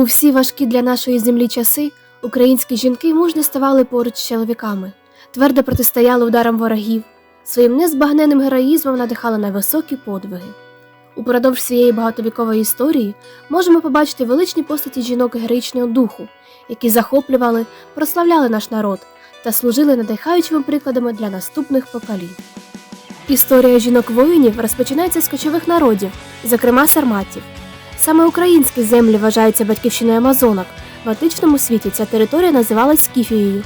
У всі важкі для нашої землі часи українські жінки мужньо ставали поруч з чоловіками, твердо протистояли ударам ворогів, своїм незбагненним героїзмом надихали на високі подвиги. Упродовж своєї багатовікової історії можемо побачити величні постаті жінок героїчного духу, які захоплювали, прославляли наш народ та служили надихаючими прикладами для наступних поколінь. Історія жінок-воїнів розпочинається з кочових народів, зокрема сарматів. Саме українські землі вважаються батьківщиною амазонок. В античному світі ця територія називалась Скіфією.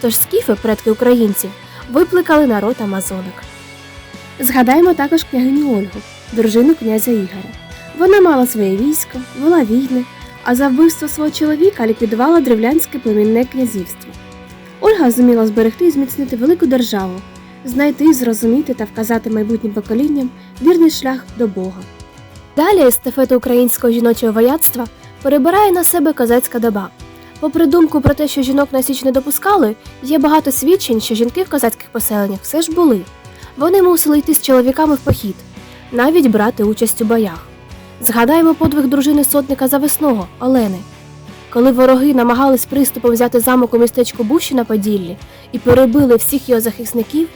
Тож скіфи, предки українців, викликали народ амазонок. Згадаємо також княгиню Ольгу, дружину князя Ігоря. Вона мала своє військо, вела війни, а за вбивство свого чоловіка ліквідувала древлянське племінне князівство. Ольга зуміла зберегти і зміцнити велику державу, знайти, зрозуміти та вказати майбутнім поколінням вірний шлях до Бога. Далі естафету українського жіночого вояцтва перебирає на себе козацька доба. Попри думку про те, що жінок на січ не допускали, є багато свідчень, що жінки в козацьких поселеннях все ж були. Вони мусили йти з чоловіками в похід, навіть брати участь у боях. Згадаємо подвиг дружини сотника Завесного Олени. Коли вороги намагались приступом взяти замок у містечку Бущі на Поділлі і перебили всіх його захисників,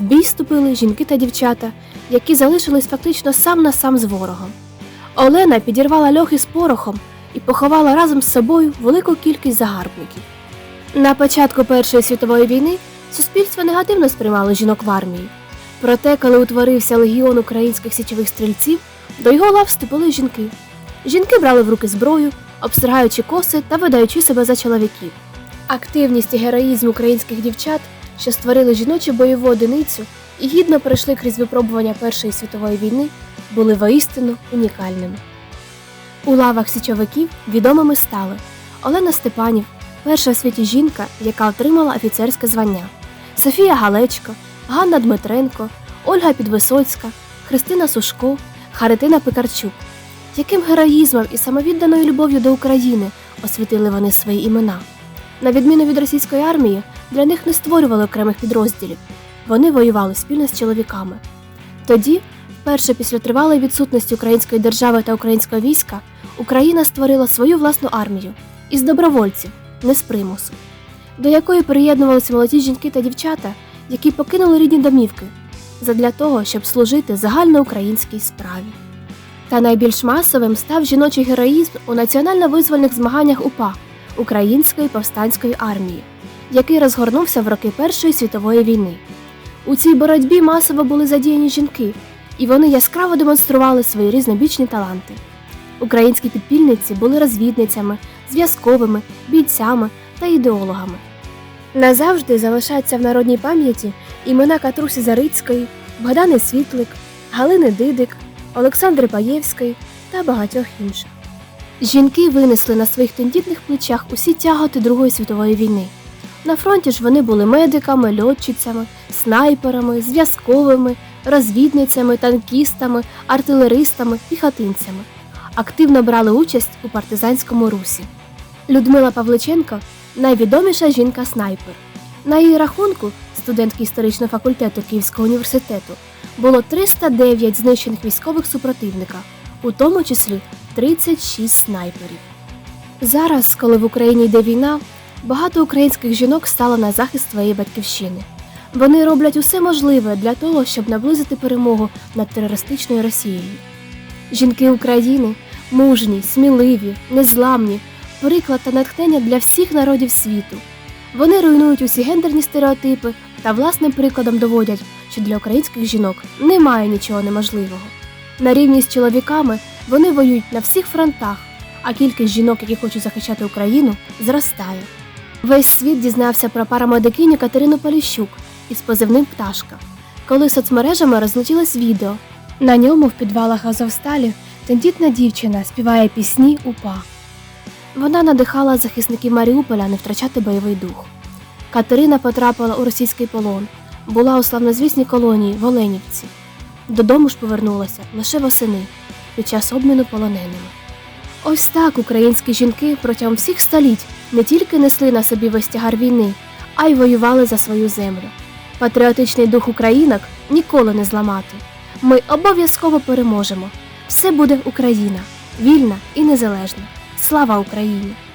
в бій вступили жінки та дівчата, які залишились фактично сам на сам з ворогом. Олена підірвала льохи з порохом і поховала разом з собою велику кількість загарбників. На початку Першої світової війни суспільство негативно сприймало жінок в армії. Проте, коли утворився легіон українських січових стрільців, до його лав вступили жінки. Жінки брали в руки зброю, обстригаючи коси та видаючи себе за чоловіків. Активність і героїзм українських дівчат, що створили жіночу бойову одиницю і гідно пройшли крізь випробування Першої світової війни, були воістину унікальними. У лавах січовиків відомими стали Олена Степанів, перша в світі жінка, яка отримала офіцерське звання, Софія Галечко, Ганна Дмитренко, Ольга Підвисоцька, Христина Сушко, Харитина Пекарчук. Яким героїзмом і самовідданою любов'ю до України освітили вони свої імена. На відміну від російської армії, для них не створювали окремих підрозділів. Вони воювали спільно з чоловіками. Тоді, вперше після тривалої відсутності української держави та українського війська, Україна створила свою власну армію із добровольців, не з примусу, до якої приєднувалися молоді жінки та дівчата, які покинули рідні домівки, задля того, щоб служити загальноукраїнській справі. Та найбільш масовим став жіночий героїзм у національно-визвольних змаганнях УПА Української повстанської армії, який розгорнувся в роки Першої світової війни. У цій боротьбі масово були задіяні жінки, і вони яскраво демонстрували свої різнобічні таланти. Українські підпільниці були розвідницями, зв'язковими, бійцями та ідеологами. Назавжди залишаються в народній пам'яті імена Катрусі Зарицької, Богдани Світлик, Галини Дидик, Олександри Паєвської та багатьох інших. Жінки винесли на своїх тендітних плечах усі тяготи Другої світової війни. На фронті ж вони були медиками, льотчицями, снайперами, зв'язковими, розвідницями, танкістами, артилеристами, піхотинцями. Активно брали участь у партизанському русі. Людмила Павличенко найвідоміша жінка-снайпер. На її рахунку, студентки історичного факультету Київського університету, було 309 знищених військових супротивника, у тому числі 36 снайперів. Зараз, коли в Україні йде війна, багато українських жінок стало на захист своєї батьківщини. Вони роблять усе можливе для того, щоб наблизити перемогу над терористичною Росією. Жінки України мужні, сміливі, незламні, приклад та натхнення для всіх народів світу. Вони руйнують усі гендерні стереотипи та власним прикладом доводять, що для українських жінок немає нічого неможливого. На рівні з чоловіками вони воюють на всіх фронтах, а кількість жінок, які хочуть захищати Україну, зростає. Весь світ дізнався про парамедикиню Катерину Поліщук із позивним Пташка, коли соцмережами розлетілось відео. На ньому в підвалах Азовсталі тендітна дівчина співає пісні УПА. Вона надихала захисників Маріуполя не втрачати бойовий дух. Катерина потрапила у російський полон, була у славнозвісній колонії в Оленівці. Додому ж повернулася лише восени під час обміну полоненими. Ось так українські жінки протягом всіх століть не тільки несли на собі весь тягар війни, а й воювали за свою землю. Патріотичний дух українок ніколи не зламати. Ми обов'язково переможемо. Все буде Україна, вільна і незалежна. Слава Україні!